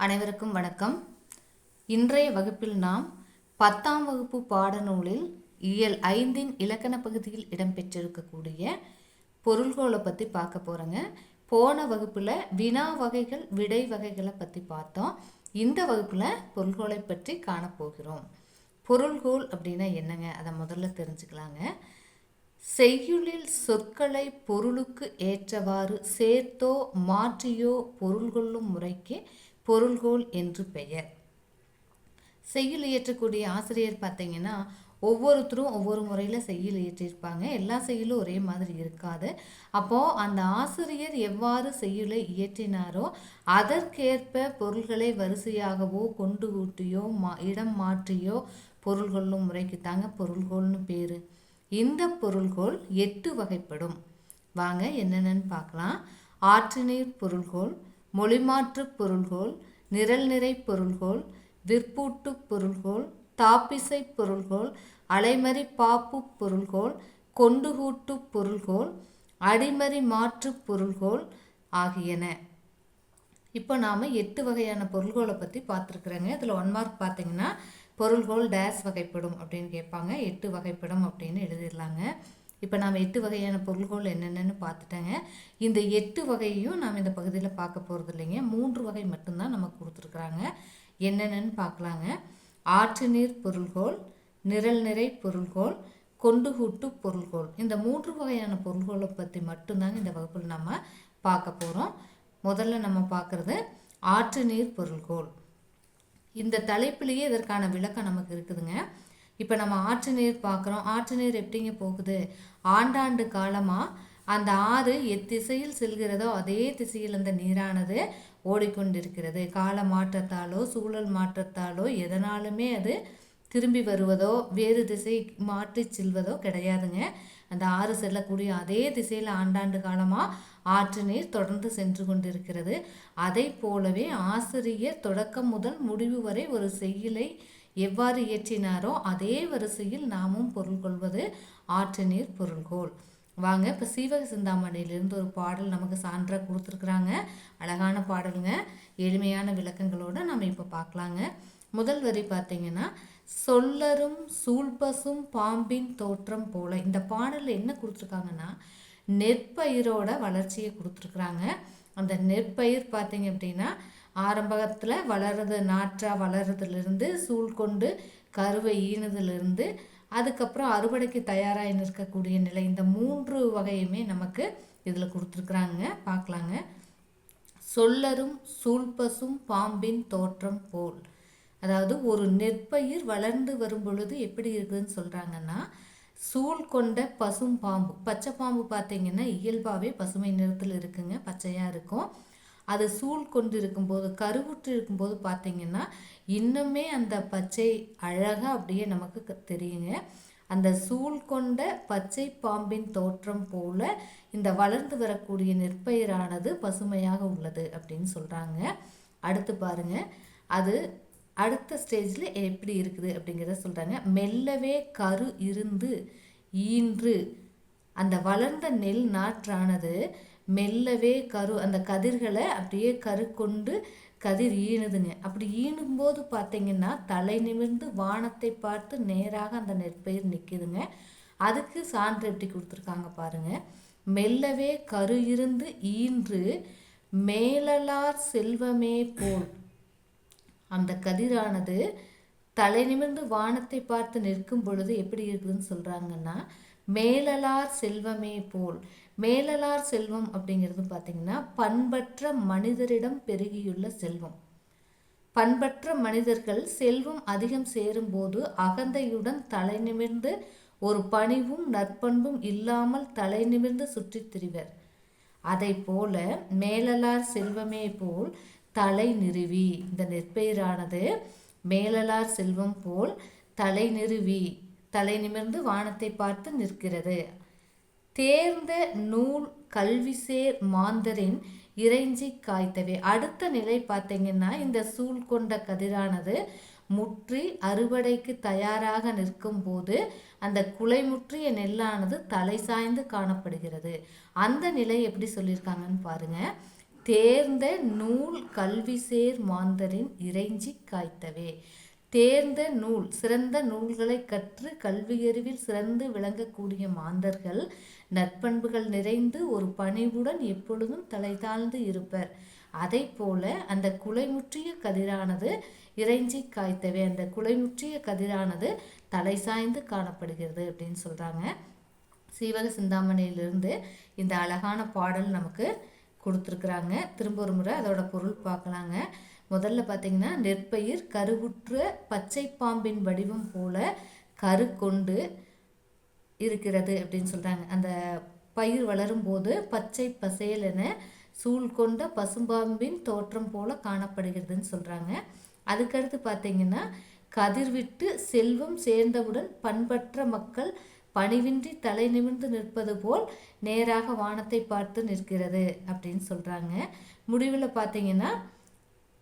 அனைவருக்கும் வணக்கம். இன்றைய வகுப்பில் நாம் பத்தாம் வகுப்பு பாடநூலில் இயல் ஐந்தின் இலக்கண பகுதியில் இடம்பெற்றிருக்கக்கூடிய பொருள்களை பற்றி பார்க்க போகிறோங்க போன வகுப்பில் வினா வகைகள் விடை வகைகளை பற்றி பார்த்தோம். இந்த வகுப்பில் பொருள்களை பற்றி காணப்போகிறோம் பொருள்கோள் அப்படின்னா என்னங்க? அதை முதல்ல தெரிஞ்சுக்கலாங்க. செய்யுளில் சொற்களை பொருளுக்கு ஏற்றவாறு சேர்த்தோ மாற்றியோ பொருள் கொள்ளும் முறைக்கு பொருள்கோள் என்று பெயர். செய்யுள் இயற்றக்கூடிய ஆசிரியர் பார்த்தீங்கன்னா ஒவ்வொருத்தரும் ஒவ்வொரு முறையில் செய்யுள் இயற்றியிருப்பாங்க எல்லா செய்யலும் ஒரே மாதிரி இருக்காது. அப்போது அந்த ஆசிரியர் எவ்வாறு செய்யுளை இயற்றினாரோ அதற்கேற்ப பொருள்களை வரிசையாகவோ கொண்டு கூட்டியோ மா இடம் மாற்றியோ பொருள் கொள்ளும் முறைக்கு தாங்க பொருள்கோள்னு பேர். இந்த பொருள்கோள் எட்டு வகைப்படும். வாங்க என்னென்னு பார்க்கலாம். ஆற்றுநீர் பொருள்கோள் மொழிமாற்று பொருள்கோள் நிரல்நிறை பொருள்கோள் விற்பூட்டு பொருள்கோள் தாப்பிசை பொருள்கோள் அலைமறி பாப்பு பொருள்கோள் கொண்டுகூட்டு பொருள்கோள் அடிமறி மாற்று பொருள்கோள் ஆகியன. இப்போ நாம் எட்டு வகையான பொருள்கோளை பற்றி பார்த்துருக்குறேங்க. இதில் ஒன் மார்க் பார்த்தீங்கன்னா பொருள்கோள் டேஸ் வகைப்படும் அப்படின்னு கேட்பாங்க. எட்டு வகைப்படும் அப்படின்னு எழுதிடலாங்க. இப்போ நாம் எட்டு வகையான பொருள்கோள் என்னென்னு பார்த்துட்டேங்க. இந்த எட்டு வகையும் நாம் இந்த பகுதியில் பார்க்க போகிறது இல்லைங்க. மூன்று வகை மட்டும்தான் நமக்கு கொடுத்துருக்குறாங்க. என்னென்னு பார்க்கலாங்க. ஆற்று நீர் பொருள்கோள் நிரல் நிறை பொருள்கோள் கொண்டு கூட்டு பொருள்கோள். இந்த மூன்று வகையான பொருள்களை பற்றி மட்டும்தாங்க இந்த வகுப்பில் நம்ம பார்க்க போகிறோம் முதல்ல நம்ம பார்க்குறது ஆற்று நீர் பொருள்கோள். இந்த தலைப்பிலேயே இதற்கான விளக்கம் நமக்கு இருக்குதுங்க. இப்போ நம்ம ஆற்று நீர் பார்க்குறோம் ஆற்று நீர் எப்படிங்க போகுது? ஆண்டாண்டு காலமாக அந்த ஆறு எத்திசையில் செல்கிறதோ அதே திசையில் அந்த நீரானது ஓடிக்கொண்டிருக்கிறது. கால மாற்றத்தாலோ சூழல் மாற்றத்தாலோ எதனாலுமே அது திரும்பி வருவதோ வேறு திசை மாற்றி செல்வதோ கிடையாதுங்க. அந்த ஆறு செல்லக்கூடிய அதே திசையில் ஆண்டாண்டு காலமாக ஆற்று நீர் தொடர்ந்து சென்று கொண்டிருக்கிறது. அதை போலவே ஆசிரியர் தொடக்கம் முதல் முடிவு வரை ஒரு செயலை எவ்வாறு இயற்றினாரோ அதே வரிசையில் நாமும் பொருள் கொள்வது ஆற்று நீர் பொருள்கோள். வாங்க இப்போ சீவக சிந்தாமணியிலிருந்து ஒரு பாடல் நமக்கு சான்றாக கொடுத்துருக்குறாங்க. அழகான பாடலுங்க. எளிமையான விளக்கங்களோடு நம்ம இப்போ பார்க்கலாங்க. முதல் வரி பார்த்தீங்கன்னா சொல்லரும் சூழ்பசும் பாம்பின் தோற்றம் போல இந்த பாடலில் என்ன கொடுத்துருக்காங்கன்னா நெற்பயிரோட வளர்ச்சியை கொடுத்துருக்குறாங்க. அந்த நெற்பயிர் பார்த்தீங்க அப்படின்னா ஆரம்பத்தில் வளருது நாற்றாக வளருதுலேருந்து சூழ் கொண்டு கருவை ஈனதுலேருந்து அதுக்கப்புறம் அறுவடைக்கு தயாராகி நிற்கக்கூடிய நிலை இந்த மூன்று வகையுமே நமக்கு இதில் கொடுத்துருக்குறாங்க பார்க்கலாங்க. சொல்லரும் சூழ்பசும் பாம்பின் தோற்றம் போல். அதாவது ஒரு நெற்பயிர் வளர்ந்து வரும் பொழுது எப்படி இருக்குதுன்னு சொல்கிறாங்கன்னா சூழ் கொண்ட பசும் பாம்பு பச்சை பாம்பு பார்த்தீங்கன்னா இயல்பாகவே பசுமை நிறத்தில் இருக்குங்க பச்சையாக இருக்கும். அதை சூழ் கொண்டு இருக்கும்போது கருவுற்று இருக்கும்போது பார்த்தீங்கன்னா இன்னுமே அந்த பச்சை அழகாக அப்படியே நமக்கு தெரியுங்க. அந்த சூழ் கொண்ட பச்சை பாம்பின் தோற்றம் போல இந்த வளர்ந்து வரக்கூடிய நெற்பயிரானது பசுமையாக உள்ளது அப்படின்னு சொல்கிறாங்க அடுத்து பாருங்க. அது அடுத்த ஸ்டேஜில் எப்படி இருக்குது அப்படிங்கிறத சொல்கிறாங்க மெல்லவே கரு இருந்து ஈன்று. அந்த வளர்ந்த நெல் நாற்றானது மெல்லவே கரு அந்த கதிர்களை அப்படியே கரு கொண்டு கதிர் ஈணுதுங்க. அப்படி ஈணும்போது பார்த்தீங்கன்னா தலை நிமிர்ந்து வானத்தை பார்த்து நேராக அந்த நெற்பயிர் நிற்கிதுங்க அதுக்கு சான்று எப்படி கொடுத்துருக்காங்க பாருங்க. மெல்லவே கரு இருந்து ஈன்று மேலலார் செல்வமே போல். அந்த கதிரானது தலை நிமிர்ந்து வானத்தை பார்த்து நிற்கும் பொழுது எப்படி இருக்குதுன்னு சொல்கிறாங்கன்னா மேலலார் செல்வமே போல். மேலலார் செல்வம் அப்படிங்கிறது பார்த்திங்கன்னா பண்பற்ற மனிதரிடம் பெருகியுள்ள செல்வம். பண்பற்ற மனிதர்கள் செல்வம் அதிகம் சேரும்போது அகந்தையுடன் தலை நிமிர்ந்து ஒரு பணிவும் நற்பண்பும் இல்லாமல் தலை நிமிர்ந்து சுற்றித் திரிவர். அதை போல மேலலார் செல்வமே போல் தலை நிறுவி. இந்த நெற்பெயரானது மேலலார் செல்வம் போல் தலை நிறுவி தலை நிமிர்ந்து வானத்தை பார்த்து நிற்கிறது. தேர்ந்த நூல் கல்விசேர் மாந்தரின் இறைஞ்சி காய்த்தவை. அடுத்த நிலை பார்த்தீங்கன்னா இந்த சூழ் கொண்ட கதிரானது முற்றி அறுவடைக்கு தயாராக நிற்கும் போது அந்த குலை முற்றிய நெல்லானது தலை சாய்ந்து காணப்படுகிறது. அந்த நிலை எப்படி சொல்லியிருக்காங்கன்னு பாருங்கள் தேர்ந்த நூல் கல்வி சேர் மாந்தரின் இறைஞ்சி காய்த்தவே. தேர்ந்த நூல் சிறந்த நூல்களை கற்று கல்வியறிவில் சிறந்து விளங்கக்கூடிய மாந்தர்கள் நற்பண்புகள் நிறைந்து ஒரு பணிவுடன் எப்பொழுதும் தலை தாழ்ந்து இருப்பர். அதை போல அந்த குலைமுற்றிய கதிரானது இறைஞ்சி காய்த்தவே. அந்த குலைமுற்றிய கதிரானது தலை சாய்ந்து காணப்படுகிறது அப்படின்னு சொல்கிறாங்க சீவக சிந்தாமணியிலிருந்து இந்த அழகான பாடல் நமக்கு கொடுத்துருக்குறாங்க. திரும்ப ஒரு முறை அதோட பொருள் பார்க்கலாங்க. முதல்ல பார்த்தீங்கன்னா நெற்பயிர் கருவுற்ற பச்சை பாம்பின் வடிவம் போல கரு கொண்டு இருக்கிறது அப்படின்னு சொல்கிறாங்க அந்த பயிர் வளரும்போது பச்சை பசேல் என சூழ் கொண்ட பசும்பாம்பின் தோற்றம் போல காணப்படுகிறதுன்னு சொல்கிறாங்க அதுக்கடுத்து பார்த்தீங்கன்னா கதிர்விட்டு செல்வம் சேர்ந்தவுடன் பண்பற்ற மக்கள் பணிவின்றி தலை நிமிர்ந்து நிற்பது போல் நேராக வானத்தை பார்த்து நிற்கிறது அப்படின்னு சொல்கிறாங்க முடிவில் பார்த்தீங்கன்னா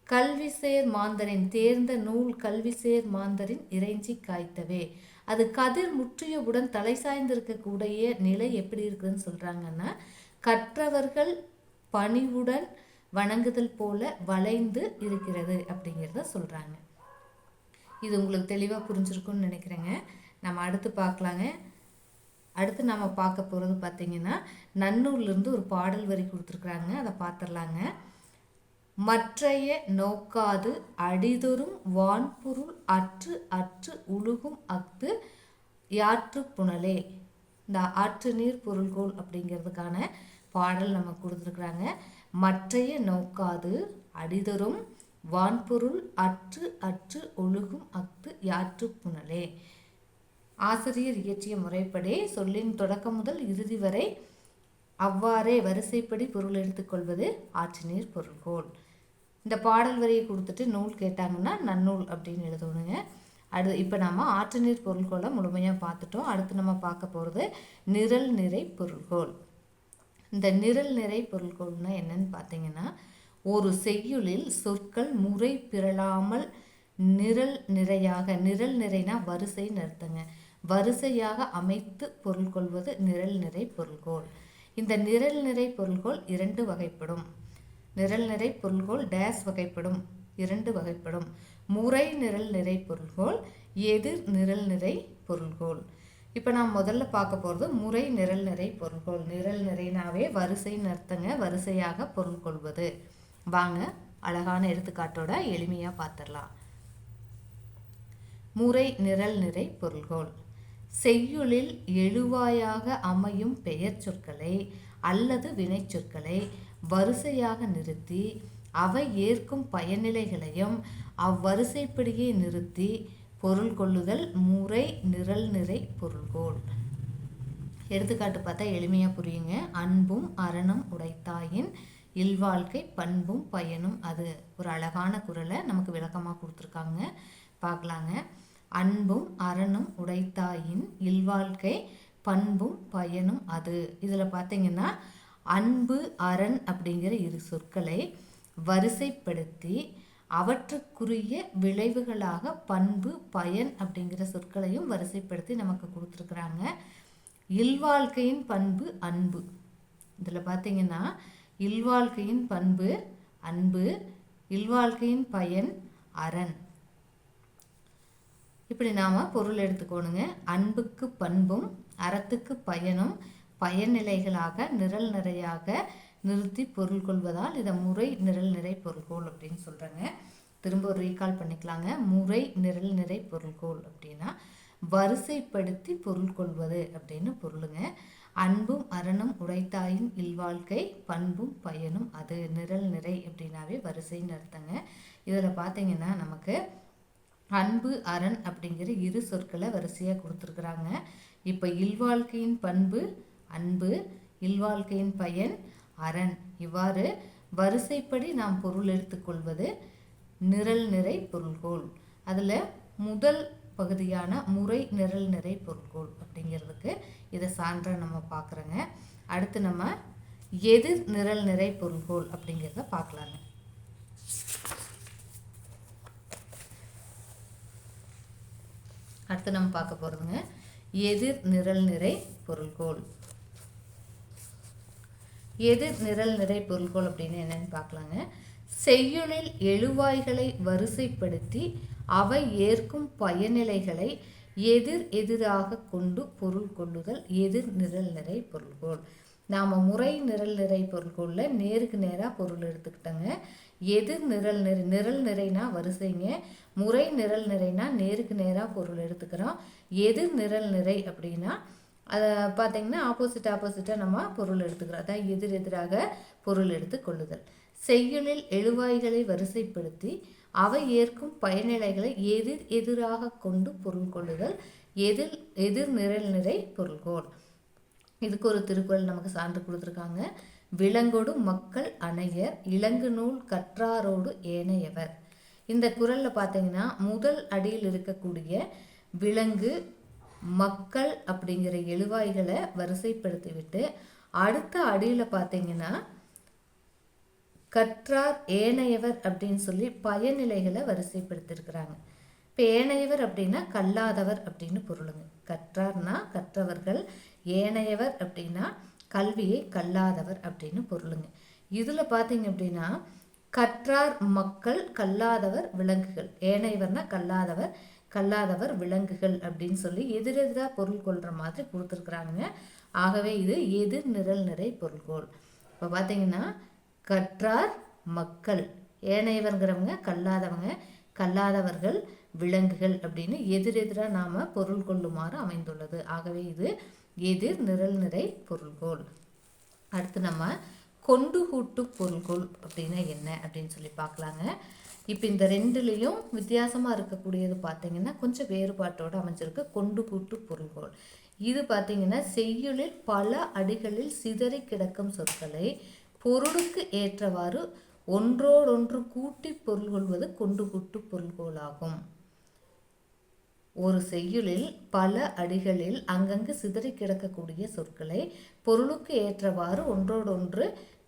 கல்விசேர் மாந்தரின் தேர்ந்த நூல் கல்விசேர் மாந்தரின் இறைஞ்சி காய்த்தவே. அது கதிர் முற்றியவுடன் தலை சாய்ந்திருக்கக்கூடிய நிலை எப்படி இருக்குதுன்னு சொல்கிறாங்கன்னா கற்றவர்கள் பணிவுடன் வணங்குதல் போல வளைந்து இருக்கிறது அப்படிங்கிறத சொல்கிறாங்க இது உங்களுக்கு தெளிவாக புரிஞ்சிருக்கும்னு நினைக்கிறேங்க. நம்ம அடுத்து பார்க்கலாங்க. அடுத்து நம்ம பார்க்க போகிறது பார்த்தீங்கன்னா நன்னூர்லேருந்து ஒரு பாடல் வரி கொடுத்துருக்குறாங்க. அதை பார்த்துடலாங்க மற்றைய நோக்காது அடிதொரும் வான்பொருள் அற்று அற்று உழுகும் அஃது யாற்று புனலே. இந்த ஆற்று நீர் பொருள்கோள் அப்படிங்கிறதுக்கான பாடல் நம்ம கொடுத்துருக்குறாங்க. மற்றைய நோக்காது அடிதொரும் வான்பொருள் அற்று அற்று ஒழுகும் அஃது யாற்று புனலே. ஆசிரியர் இயற்றிய முறைப்படி சொல்லின் தொடக்கம் முதல் இறுதி வரை அவ்வாறே வரிசைப்படி பொருள் எடுத்துக்கொள்வது ஆற்றினீர் பொருள்கோள். இந்த பாடல் வரியை கொடுத்துட்டு நூல் கேட்டாங்கன்னா நன்னூல் அப்படின்னு எழுதணுங்க. அடு இப்போ நம்ம ஆற்றுநீர் பொருள்கோளை முழுமையாக பார்த்துட்டோம். அடுத்து நம்ம பார்க்க போகிறது நிரல் நிறை பொருள்கோள். இந்த நிரல் நிறை பொருள்கோள்னா என்னன்னு பார்த்தீங்கன்னா ஒரு செய்யுளில் சொற்கள் முறை பிறழாமல் நிரல் நிறையாக நிரல் நிறைனா வரிசை நிறுத்துங்க வரிசையாக அமைத்து பொருள் கொள்வது நிரல் நிறை பொருள்கோள். இந்த நிரல் நிறை பொருள்கோள் இரண்டு வகைப்படும். நிரல் நிறை பொருள்கோள் டேஸ் வகைப்படும். இரண்டு வகைப்படும். முறை நிரல் நிறை பொருள்கோள் எதிர் நிரல் நிறை பொருள்கோள். இப்போ நாம் முதல்ல பார்க்க போகிறது முறை நிரல் நிறை பொருள்கோள். நிரல் நிறைனாவே வரிசை நிறுத்தங்க வரிசையாக பொருள் கொள்வது. வாங்க அழகான எடுத்துக்காட்டோட எளிமையாக பார்த்துடலாம். முறை நிரல் நிறை பொருள்கோள். செய்யுளில் எழுவாயாக அமையும் பெயர் சொற்களை அல்லது வினைச்சொற்களை வரிசையாக நிறுத்தி அவை ஏற்கும் பயனிலைகளையும் அவ்வரிசைப்படியே நிறுத்தி பொருள் கொள்ளுதல் முறை நிரல் நிறை பொருள்கோள். எடுத்துக்காட்டு பார்த்தா எளிமையாக புரியுங்க. அன்பும் அரணும் உடைத்தாயின் இல்வாழ்க்கை பண்பும் பயனும். அது ஒரு அழகான குரலை நமக்கு விளக்கமாக கொடுத்துருக்காங்க. பார்க்கலாங்க. அன்பும் அறனும் உடைத்தாயின் இல்வாழ்க்கை பண்பும் பயனும் அது. இதில் பார்த்தீங்கன்னா அன்பு அரண் அப்படிங்கிற இரு சொற்களை வரிசைப்படுத்தி அவற்றுக்குரிய விளைவுகளாக பண்பு பயன் அப்படிங்கிற சொற்களையும் வரிசைப்படுத்தி நமக்கு கொடுத்துருக்குறாங்க. இல்வாழ்க்கையின் பண்பு அன்பு. இதில் பார்த்தீங்கன்னா இல்வாழ்க்கையின் பண்பு அன்பு இல்வாழ்க்கையின் பயன் அரண் இப்படி நாம் பொருள் எடுத்துக்கோணுங்க. அன்புக்கு பண்பும் அறத்துக்கு பயனும் பயனிலைகளாக நிரல் நிறையாக நிறுத்தி பொருள் கொள்வதால் இதை முறை நிரல் நிறை பொருள்கோள் அப்படின்னு சொல்கிறாங்க திரும்ப ஒரு ரீகால் பண்ணிக்கலாங்க. முறை நிரல் நிறை பொருள்கோள் அப்படின்னா வரிசைப்படுத்தி பொருள் கொள்வது அப்படின்னு பொருளுங்க. அன்பும் அறனும் உடைத்தாயின் இல்வாழ்க்கை பண்பும் பயனும் அது நிரல் நிறை அப்படின்னாவே வரிசைன்னு அர்த்தங்க. இதில் பார்த்தீங்கன்னா நமக்கு அன்பு அரண் அப்படிங்கிற இரு சொற்களை வரிசையாக கொடுத்துருக்குறாங்க. இப்போ இல்வாழ்க்கையின் பண்பு அன்பு இல்வாழ்க்கையின் பயன் அரண். இவ்வாறு வரிசைப்படி நாம் பொருள் எடுத்துக்கொள்வது நிரல் நிறை பொருள்கோள். அதில் முதல் பகுதியான முறை நிரல் நிறை பொருள்கோள் அப்படிங்கிறதுக்கு இதை சான்றாக நம்ம பார்க்குறோங்க அடுத்து நம்ம எதிர் நிரல் நிறை பொருள்கோள் அப்படிங்கிறத பார்க்கலாங்க அடுத்து நம்ம பார்க்க போகிறதுங்க எதிர் நிரல் நிறை பொருள்கோள். எதிர் நிரல் நிறை பொருள்கோள் அப்படின்னு என்னன்னு பார்க்கலாங்க. செய்யுளில் எழுவாய்களை வரிசைப்படுத்தி அவை ஏற்கும் பயனிலைகளை எதிர் எதிராக கொண்டு பொருள் கொள்ளுதல் எதிர் நிரல் நிறை பொருள்கோள். நாம் முறை நிரல் நிறை பொருள்கோளில் நேருக்கு நேராக பொருள் எடுத்துக்கிட்டோங்க. எதிர் நிரல் நிறை நிரல் நிறைனா வரிசைங்க. முறை நிரல் நிறைனா நேருக்கு நேராக பொருள் எடுத்துக்கிறோம். எதிர் நிரல் நிறை அப்படின்னா அதை பார்த்தீங்கன்னா ஆப்போசிட் ஆப்போசிட்டாக நம்ம பொருள் எடுத்துக்கிறோம். அதான் எதிர் எதிராக பொருள் எடுத்து கொள்ளுதல். செய்யுளில் எழுவாய்களை வரிசைப்படுத்தி அவை ஏற்கும் பயனிலைகளை எதிர் எதிராக கொண்டு பொருள் கொள்ளுதல். எதிர் எதிர் நிரல் நிறை பொருள்கோள் இதுக்கு ஒரு திருக்குறள் நமக்கு சான்று கொடுத்துருக்காங்க. விலங்கோடு மக்கள் அணையர் இளங்கு நூல் கற்றாரோடு ஏனையவர். இந்த குரலில் பார்த்தீங்கன்னா முதல் அடியில் இருக்கக்கூடிய விலங்கு மக்கள் அப்படிங்கிற எழுவாய்களை வரிசைப்படுத்திவிட்டு அடுத்த அடியில் பார்த்தீங்கன்னா கற்றார் ஏனையவர் அப்படின்னு சொல்லி பயநிலைகளை வரிசைப்படுத்தியிருக்கிறாங்க இப்போ ஏனையவர் அப்படின்னா கல்லாதவர் அப்படின்னு பொருளுங்க. கற்றார்னா கற்றவர்கள் ஏனையவர் அப்படின்னா கல்வியை கல்லாதவர் அப்படின்னு பொருளுங்க. இதில் பார்த்தீங்க அப்படின்னா கற்றார் மக்கள் கல்லாதவர் விலங்குகள். ஏனையவர்னா கல்லாதவர் கல்லாதவர் விலங்குகள் அப்படின்னு சொல்லி எதிரெதிராக பொருள் கொள்கிற மாதிரி கொடுத்துருக்குறாங்க. ஆகவே இது எதிர் நிரல் நிறை பொருள்கோள். இப்போ பார்த்தீங்கன்னா கற்றார் மக்கள். ஏனையவர்கிறவங்க கல்லாதவங்க கல்லாதவர்கள் விலங்குகள் அப்படின்னு எதிரெதிராக நாம் பொருள் கொள்ளுமாறு அமைந்துள்ளது. ஆகவே இது எதிர் நிரல் நிறை பொருள்கோள். அடுத்து நம்ம கொண்டு கூட்டு பொருள்கோள் அப்படின்னா என்ன அப்படின்னு சொல்லி பார்க்கலாங்க. இப்போ இந்த ரெண்டுலேயும் வித்தியாசமாக இருக்கக்கூடியது பார்த்தீங்கன்னா கொஞ்சம் வேறுபாட்டோடு அமைஞ்சிருக்கு. கொண்டு கூட்டு பொருள்கோள். இது பார்த்தீங்கன்னா செய்யுளில் பல அடிகளில் சிதறி கிடக்கும் சொற்களை பொருளுக்கு ஏற்றவாறு ஒன்றோடொன்று கூட்டி பொருள் கொள்வது கொண்டு கூட்டு பொருள்கோளாகும். ஒரு செய்யுளில் பல அடிகளில் அங்கங்கு சிதறி கிடக்கக்கூடிய சொற்களை பொருளுக்கு ஏற்றவாறு ஒன்றோடொன்று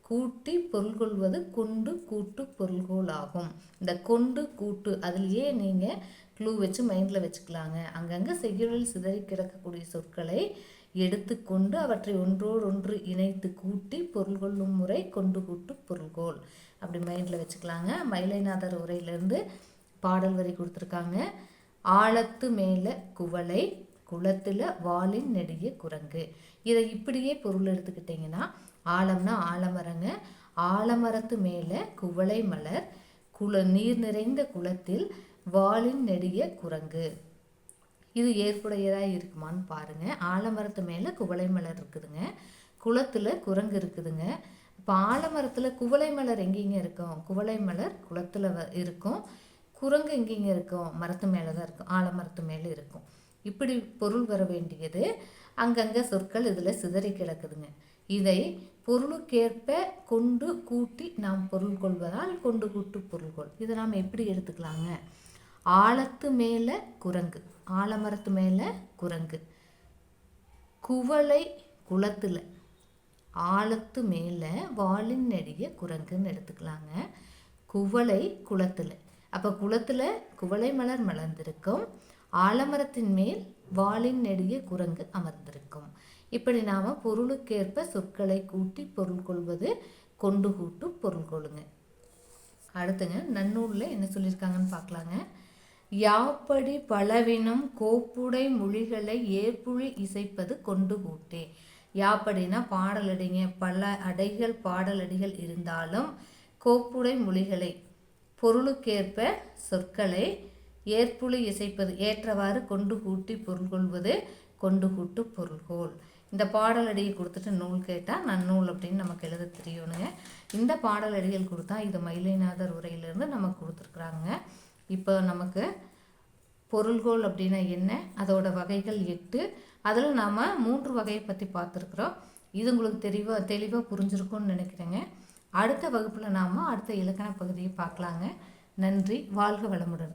கூட்டி பொருள் கொள்வது கொண்டு கூட்டு பொருள்கோள் ஆகும் இந்த கொண்டு கூட்டு அதுலேயே நீங்கள் க்ளூ வச்சு மைண்டில் வச்சுக்கலாங்க? அங்கங்கே செய்யுளில் சிதறி கிடக்கக்கூடிய சொற்களை எடுத்துக்கொண்டு அவற்றை ஒன்றோடொன்று இணைத்து கூட்டி பொருள் கொள்ளும் முறை கொண்டு கூட்டு பொருள்கோள். அப்படி மைண்டில் வச்சுக்கலாங்க. மயிலைநாதர் உரையிலேருந்து பாடல் வரி கொடுத்துருக்காங்க. ஆழத்து மேலே குவளை குளத்தில் வாலின் நெடிய குரங்கு. இதை இப்படியே பொருள் எடுத்துக்கிட்டிங்கன்னா ஆலம்னா ஆலமரங்க. ஆலமரத்து மேலே குவளை மலர் குள நீர் நிறைந்த குளத்தில் வாலின் நெடிய குரங்கு. இது ஏற்புடையதாக இருக்குமான்னு பாருங்கள் ஆலமரத்து மேலே குவளை மலர் இருக்குதுங்க. குளத்தில் குரங்கு இருக்குதுங்க. இப்போ ஆலமரத்தில் குவளை மலர் எங்கேங்க இருக்கும்? குவளை மலர் குளத்தில் இருக்கும். குரங்கு எங்கேங்க இருக்கும்? மரத்து மேலே தான் இருக்கும். ஆலமரத்து மேலே இருக்கும். இப்படி பொருள் வர வேண்டியது அங்கங்கே சொற்கள் இதில் சிதறி கிடக்குதுங்க. இதை பொருளுக்கேற்ப கொண்டு கூட்டி நாம் பொருள் கொள்வதால் கொண்டு கூட்டு பொருள்கொள் இதை நாம் எப்படி எடுத்துக்கலாங்க? ஆழத்து மேலே குரங்கு ஆலமரத்து மேலே குரங்கு. குவளை குளத்தில் ஆழத்து மேலே வாலின் நெடிய குரங்குன்னு எடுத்துக்கலாங்க. குவளை குளத்தில். அப்போ குளத்தில் குவளை மலர் மலர்ந்திருக்கும். ஆலமரத்தின் மேல் வாளின் நெடிய குரங்கு அமர்ந்திருக்கும். இப்படி நாம் பொருளுக்கேற்ப சொற்களை கூட்டி பொருள் கொள்வது கொண்டு கூட்டு பொருள் கொள்ளுங்க. அடுத்துங்க நன்னூலில் என்ன சொல்லியிருக்காங்கன்னு பார்க்கலாங்க. யாப்படி பலவினம் கோப்புடை மொழிகளை ஏற்புழி இசைப்பது கொண்டு கூட்டே. யாப்படினா பாடலடிங்க பல அடைகள் பாடலடிகள் இருந்தாலும் கோப்புடை மொழிகளை பொருளுக்கேற்ப சொற்களை ஏற்புழி இசைப்பது ஏற்றவாறு கொண்டு கூட்டி பொருள் கொள்வது கொண்டு கூட்டு பொருள்கோள் இந்த பாடலடியை கொடுத்துட்டு நூல் கேட்டால் நன்னூல் அப்படின்னு நமக்கு எழுத தெரியணுங்க இந்த பாடலடிகள் கொடுத்தா இது மயிலைநாதர் உரையிலேருந்து நமக்கு கொடுத்துருக்குறாங்க. இப்போ நமக்கு பொருள்கோள் அப்படின்னா என்ன? அதோட வகைகள் எட்டு. அதில் நாம் மூன்று வகையை பற்றி பார்த்துருக்குறோம். இது உங்களுக்கு தெளிவாக தெளிவாக புரிஞ்சிருக்கும்னு நினைக்கிறேங்க. அடுத்த வகுப்பில் நாம் அடுத்த இலக்கண பகுதியை பார்க்கலாங்க. நன்றி. வாழ்க வளமுடன்.